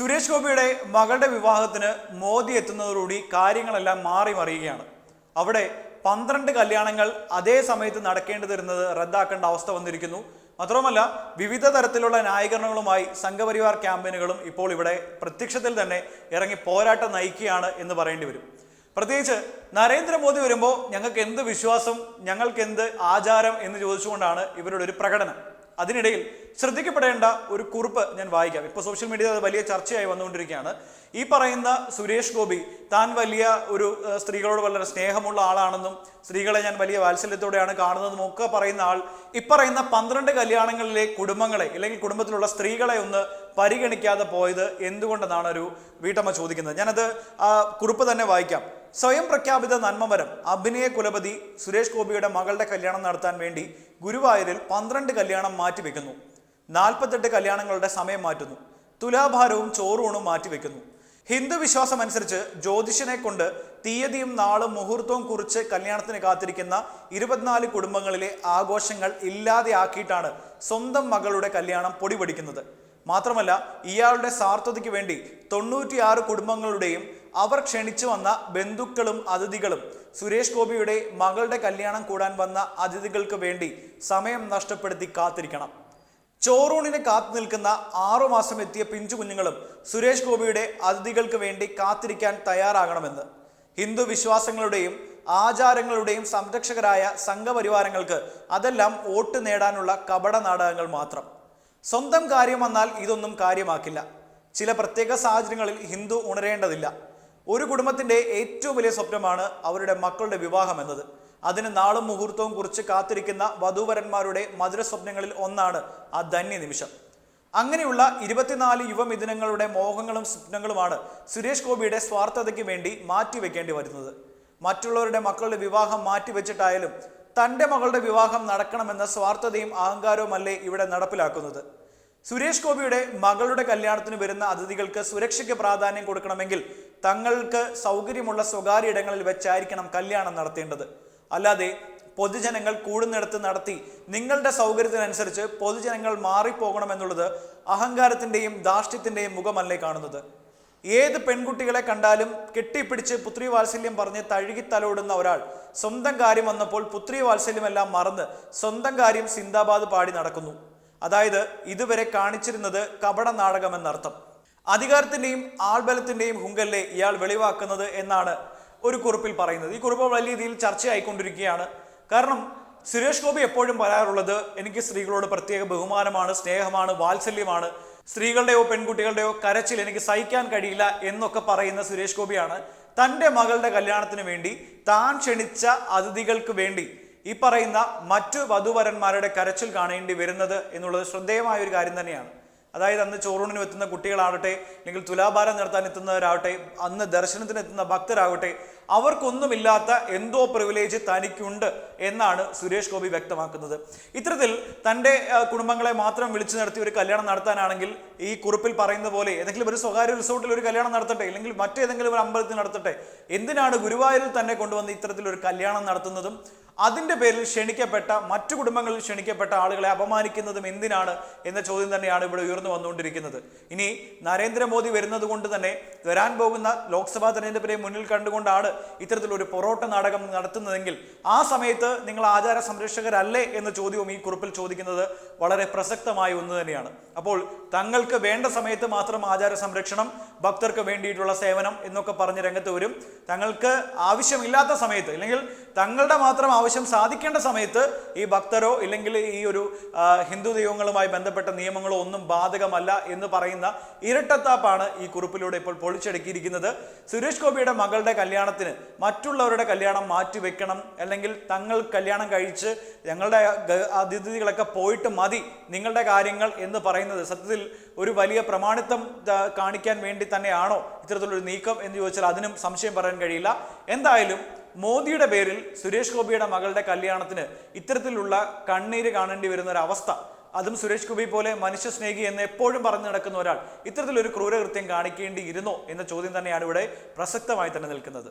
സുരേഷ് ഗോപിയുടെ മകളുടെ വിവാഹത്തിന് മോദി എത്തുന്നതോടുകൂടി കാര്യങ്ങളെല്ലാം മാറി മറിയുകയാണ്. അവിടെ പന്ത്രണ്ട് കല്യാണങ്ങൾ അതേ സമയത്ത് നടക്കേണ്ടതിരുന്നത് റദ്ദാക്കേണ്ട അവസ്ഥ വന്നിരിക്കുന്നു. മാത്രമല്ല വിവിധ തരത്തിലുള്ള ന്യായീകരണങ്ങളുമായി സംഘപരിവാർ ക്യാമ്പയിനുകളും ഇപ്പോൾ ഇവിടെ പ്രത്യക്ഷത്തിൽ തന്നെ ഇറങ്ങി പോരാട്ടം നയിക്കുകയാണ് എന്ന് പറയേണ്ടി വരും. പ്രത്യേകിച്ച് നരേന്ദ്രമോദി വരുമ്പോൾ ഞങ്ങൾക്ക് എന്ത് വിശ്വാസം ഞങ്ങൾക്ക് എന്ത് ആചാരം എന്ന് ചോദിച്ചുകൊണ്ടാണ് ഇവരുടെ ഒരു പ്രകടനം. അതിനിടയിൽ ശ്രദ്ധിക്കപ്പെടേണ്ട ഒരു കുറിപ്പ് ഞാൻ വായിക്കാം. ഇപ്പോൾ സോഷ്യൽ മീഡിയ അത് വലിയ ചർച്ചയായി വന്നുകൊണ്ടിരിക്കുകയാണ്. ഈ പറയുന്ന സുരേഷ് ഗോപി താൻ വലിയ ഒരു സ്ത്രീകളോട് വളരെ സ്നേഹമുള്ള ആളാണെന്നും സ്ത്രീകളെ ഞാൻ വലിയ വാത്സല്യത്തോടെയാണ് കാണുന്നതും ഒക്കെ പറയുന്ന ആൾ ഇപ്പറയുന്ന പന്ത്രണ്ട് കല്യാണങ്ങളിലെ കുടുംബങ്ങളെ അല്ലെങ്കിൽ കുടുംബത്തിലുള്ള സ്ത്രീകളെ ഒന്ന് പരിഗണിക്കാതെ പോയത് എന്തുകൊണ്ടെന്നാണ് ഒരു വീട്ടമ്മ ചോദിക്കുന്നത്. ഞാനത് ആ കുറിപ്പ് തന്നെ വായിക്കാം. സ്വയം പ്രഖ്യാപിത നന്മമരം അഭിനയ കുലപതി സുരേഷ് ഗോപിയുടെ മകളുടെ കല്യാണം നടത്താൻ വേണ്ടി ഗുരുവായൂരിൽ പന്ത്രണ്ട് കല്യാണം മാറ്റിവെക്കുന്നു. നാൽപ്പത്തെട്ട് കല്യാണങ്ങളുടെ സമയം മാറ്റുന്നു. തുലാഭാരവും ചോറൂണും മാറ്റിവെക്കുന്നു. ഹിന്ദു വിശ്വാസം അനുസരിച്ച് ജ്യോതിഷനെ കൊണ്ട് തീയതിയും നാളും മുഹൂർത്തവും കുറിച്ച് കല്യാണത്തിന് കാത്തിരിക്കുന്ന ഇരുപത്തിനാല് കുടുംബങ്ങളിലെ ആഘോഷങ്ങൾ ഇല്ലാതെയാക്കിയിട്ടാണ് സ്വന്തം മകളുടെ കല്യാണം പൊടിപൊടിക്കുന്നത്. മാത്രമല്ല ഇയാളുടെ സാർത്ഥതയ്ക്ക് വേണ്ടി തൊണ്ണൂറ്റിയാറ് കുടുംബങ്ങളുടെയും അവർ ക്ഷണിച്ചു വന്ന ബന്ധുക്കളും അതിഥികളും. സുരേഷ് ഗോപിയുടെ മകളുടെ കല്യാണം കൂടാൻ വന്ന അതിഥികൾക്ക് വേണ്ടി സമയം നഷ്ടപ്പെടുത്തി കാത്തിരിക്കണം. ചോറൂണിന് കാത്തു നിൽക്കുന്ന ആറു മാസം എത്തിയ പിഞ്ചു കുഞ്ഞുങ്ങളും സുരേഷ് ഗോപിയുടെ അതിഥികൾക്ക് വേണ്ടി കാത്തിരിക്കാൻ തയ്യാറാകണമെന്ന്. ഹിന്ദു വിശ്വാസങ്ങളുടെയും ആചാരങ്ങളുടെയും സംരക്ഷകരായ സംഘപരിവാരങ്ങൾക്ക് അതെല്ലാം വോട്ട് നേടാനുള്ള കപട നാടകങ്ങൾ മാത്രം. സ്വന്തം കാര്യം വന്നാൽ ഇതൊന്നും കാര്യമാക്കില്ല. ചില പ്രത്യേക സാഹചര്യങ്ങളിൽ ഹിന്ദു ഉണരേണ്ടതില്ല. ഒരു കുടുംബത്തിന്റെ ഏറ്റവും വലിയ സ്വപ്നമാണ് അവരുടെ മക്കളുടെ വിവാഹം എന്നത്. അതിന് നാളും മുഹൂർത്തവും കുറിച്ച് കാത്തിരിക്കുന്ന വധൂവരന്മാരുടെ മധുര സ്വപ്നങ്ങളിൽ ഒന്നാണ് ആ ധന്യ നിമിഷം അങ്ങനെയുള്ള ഇരുപത്തിനാല് യുവമിഥുനങ്ങളുടെ മോഹങ്ങളും സ്വപ്നങ്ങളുമാണ് സുരേഷ് ഗോപിയുടെ സ്വാർത്ഥതയ്ക്ക് വേണ്ടി മാറ്റിവെക്കേണ്ടി വരുന്നത്. മറ്റുള്ളവരുടെ മക്കളുടെ വിവാഹം മാറ്റിവെച്ചിട്ടായാലും തന്റെ മകളുടെ വിവാഹം നടക്കണമെന്ന സ്വാർത്ഥതയും അഹങ്കാരവുമല്ലേ ഇവിടെ നടപ്പിലാക്കുന്നത്? സുരേഷ് ഗോപിയുടെ മകളുടെ കല്യാണത്തിന് വരുന്ന അതിഥികൾക്ക് സുരക്ഷയ്ക്ക് പ്രാധാന്യം കൊടുക്കണമെങ്കിൽ തങ്ങൾക്ക് സൗകര്യമുള്ള സ്വകാര്യ ഇടങ്ങളിൽ വെച്ചായിരിക്കണം കല്യാണം നടത്തേണ്ടത്. അല്ലാതെ പൊതുജനങ്ങൾ കൂടുന്നിടത്ത് നടത്തി നിങ്ങളുടെ സൗകര്യത്തിനനുസരിച്ച് പൊതുജനങ്ങൾ മാറിപ്പോകണമെന്നുള്ളത് അഹങ്കാരത്തിന്റെയും ധാർഷ്ട്യത്തിന്റെയും മുഖമല്ലേ കാണുന്നത്. ഏത് പെൺകുട്ടികളെ കണ്ടാലും കെട്ടിപ്പിടിച്ച് പുത്രി വാത്സല്യം പറഞ്ഞ് തഴുകി തലോടുന്ന ഒരാൾ സ്വന്തം കാര്യം വന്നപ്പോൾ പുത്രി വാത്സല്യമെല്ലാം മറന്ന് സ്വന്തം കാര്യം സിന്ദാബാദ് പാടി നടക്കുന്നു. അതായത് ഇതുവരെ കാണിച്ചിരുന്നത് കപട നാടകമെന്നർത്ഥം അധികാരത്തിന്റെയും ആൾബലത്തിന്റെയും ഹുങ്കല്ലേ ഇയാൾ വെളിവാക്കുന്നത് എന്നാണ് ഒരു കുറിപ്പിൽ പറയുന്നത്. ഈ കുറിപ്പ് വലിയ രീതിയിൽ ചർച്ചയായിക്കൊണ്ടിരിക്കുകയാണ്. കാരണം സുരേഷ് ഗോപി എപ്പോഴും പറയാറുള്ളത് എനിക്ക് സ്ത്രീകളോട് പ്രത്യേക ബഹുമാനമാണ് സ്നേഹമാണ് വാത്സല്യമാണ്. സ്ത്രീകളുടെയോ പെൺകുട്ടികളുടെയോ കരച്ചിൽ എനിക്ക് സഹിക്കാൻ കഴിയില്ല എന്നൊക്കെ പറയുന്ന സുരേഷ് ഗോപിയാണ് തന്റെ മകളുടെ കല്യാണത്തിന് വേണ്ടി താൻ ക്ഷണിച്ച അതിഥികൾക്ക് വേണ്ടി ഈ പറയുന്ന മറ്റു വധുവരന്മാരുടെ കരച്ചിൽ കാണേണ്ടി വരുന്നത് എന്നുള്ളത് ശ്രദ്ധേയമായ ഒരു കാര്യം തന്നെയാണ്. അതായത് അന്ന് ചോറൂണിന് എത്തുന്ന കുട്ടികളാവട്ടെ അല്ലെങ്കിൽ തുലാഭാരം നടത്താൻ എത്തുന്നവരാവട്ടെ അന്ന് ദർശനത്തിന് എത്തുന്ന ഭക്തരാകട്ടെ അവർക്കൊന്നുമില്ലാത്ത എന്തോ പ്രിവിലേജ് തനിക്കുണ്ട് എന്നാണ് സുരേഷ് ഗോപി വ്യക്തമാക്കുന്നത്. ഇത്തരത്തിൽ തന്റെ കുടുംബങ്ങളെ മാത്രം വിളിച്ചു നിർത്തി ഒരു കല്യാണം നടത്താനാണെങ്കിൽ ഈ കുറിപ്പിൽ പറയുന്ന പോലെ ഏതെങ്കിലും ഒരു സ്വകാര്യ റിസോർട്ടിൽ ഒരു കല്യാണം നടത്തട്ടെ അല്ലെങ്കിൽ മറ്റേതെങ്കിലും ഒരു അമ്പലത്തിൽ നടത്തട്ടെ എന്തിനാണ് ഗുരുവായൂരിൽ തന്നെ കൊണ്ടുവന്ന് ഇത്തരത്തിലൊരു കല്യാണം നടത്തുന്നതും അതിന്റെ പേരിൽ ക്ഷണിക്കപ്പെട്ട മറ്റു കുടുംബങ്ങളിൽ ക്ഷണിക്കപ്പെട്ട ആളുകളെ അപമാനിക്കുന്നതും എന്തിനാണ് എന്ന ചോദ്യം തന്നെയാണ് ഇവിടെ ഉയർന്നു വന്നുകൊണ്ടിരിക്കുന്നത്. ഇനി നരേന്ദ്രമോദി വരുന്നത് കൊണ്ട് തന്നെ വരാൻ പോകുന്ന ലോക്സഭാ തെരഞ്ഞെടുപ്പിനെ മുന്നിൽ കണ്ടുകൊണ്ടാണ് ഇത്തരത്തിലൊരു പൊറോട്ട നാടകം നടത്തുന്നതെങ്കിൽ ആ സമയത്ത് നിങ്ങൾ ആചാര സംരക്ഷകരല്ലേ എന്ന ചോദ്യവും ഈ കുറിപ്പിൽ ചോദിക്കുന്നത് വളരെ പ്രസക്തമായ ഒന്ന് തന്നെയാണ്. അപ്പോൾ തങ്ങൾക്ക് വേണ്ട സമയത്ത് മാത്രം ആചാര സംരക്ഷണം ഭക്തർക്ക് വേണ്ടിയിട്ടുള്ള സേവനം എന്നൊക്കെ പറഞ്ഞ് രംഗത്ത് വരും. തങ്ങൾക്ക് ആവശ്യമില്ലാത്ത സമയത്ത് അല്ലെങ്കിൽ തങ്ങളുടെ മാത്രം ആവശ്യം സാധിക്കേണ്ട സമയത്ത് ഈ ഭക്തരോ ഇല്ലെങ്കിൽ ഈ ഒരു ഹിന്ദു ദൈവങ്ങളുമായി ബന്ധപ്പെട്ട നിയമങ്ങളോ ഒന്നും ബാധകമല്ല എന്ന് പറയുന്ന ഇരട്ടത്താപ്പാണ് ഈ കുറിപ്പിലൂടെ ഇപ്പോൾ പൊളിച്ചടുക്കിയിരിക്കുന്നത്. സുരേഷ് ഗോപിയുടെ മകളുടെ കല്യാണത്തിന് മറ്റുള്ളവരുടെ കല്യാണം മാറ്റിവെക്കണം. അല്ലെങ്കിൽ തങ്ങൾ കല്യാണം കഴിച്ച് ഞങ്ങളുടെ അതിഥികളൊക്കെ പോയിട്ട് മതി നിങ്ങളുടെ കാര്യങ്ങൾ എന്ന് പറയുന്നത് സത്യത്തിൽ ഒരു വലിയ പ്രമാണിത്വം കാണിക്കാൻ വേണ്ടി തന്നെയാണോ ഇത്തരത്തിലൊരു നീക്കം എന്ന് ചോദിച്ചാൽ അതിനും സംശയം പറയാൻ കഴിയില്ല. എന്തായാലും മോദിയുടെ പേരിൽ സുരേഷ് ഗോപിയുടെ മകളുടെ കല്യാണത്തിന് ഇത്തരത്തിലുള്ള കണ്ണീര് കാണേണ്ടി വരുന്ന ഒരു അവസ്ഥ അതും സുരേഷ് ഗോപി പോലെ മനുഷ്യസ്നേഹി എന്ന് എപ്പോഴും പറഞ്ഞു നടക്കുന്ന ഒരാൾ ഇത്തരത്തിലൊരു ക്രൂരകൃത്യം കാണിക്കേണ്ടിയിരുന്നോ എന്ന ചോദ്യം തന്നെയാണ് ഇവിടെ പ്രസക്തമായി തന്നെ നിൽക്കുന്നത്.